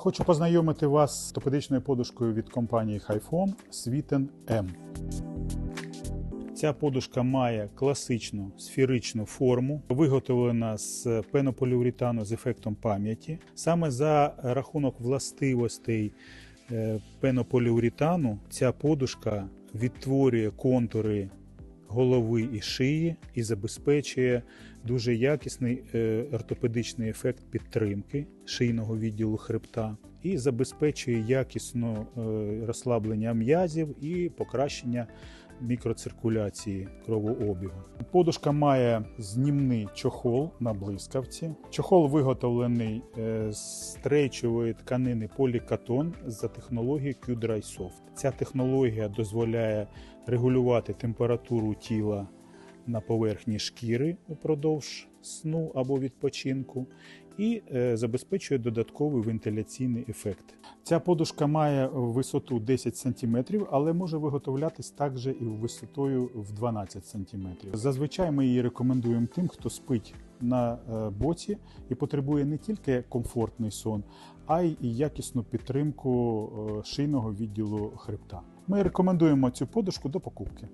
Хочу познайомити вас з ортопедичною подушкою від компанії Highfoam Switen M. Ця подушка має класичну сферичну форму, виготовлена з пенополіуретану з ефектом пам'яті. Саме за рахунок властивостей е, пенополіуретану ця подушка відтворює контури голови і шиї і забезпечує дуже якісний е, ортопедичний ефект підтримки шийного відділу хребта і забезпечує якісно е, розслаблення м'язів і покращення мікроциркуляції кровообігу. Подушка має знімний чохол на блискавці. Чохол виготовлений е, з трейчової тканини полікатон за технологією Q-Dry Soft. Ця технологія дозволяє регулювати температуру тіла на поверхні шкіри упродовж сну або відпочинку і е, забезпечує додатковий вентиляційний ефект. Ця подушка має висоту 10 см, але може виготовлятись також і висотою в 12 см. Зазвичай ми її рекомендуємо тим, хто спить на е, боці і потребує не тільки комфортний сон, а й якісну підтримку е, шийного відділу хребта. Ми рекомендуємо цю подушку до покупки.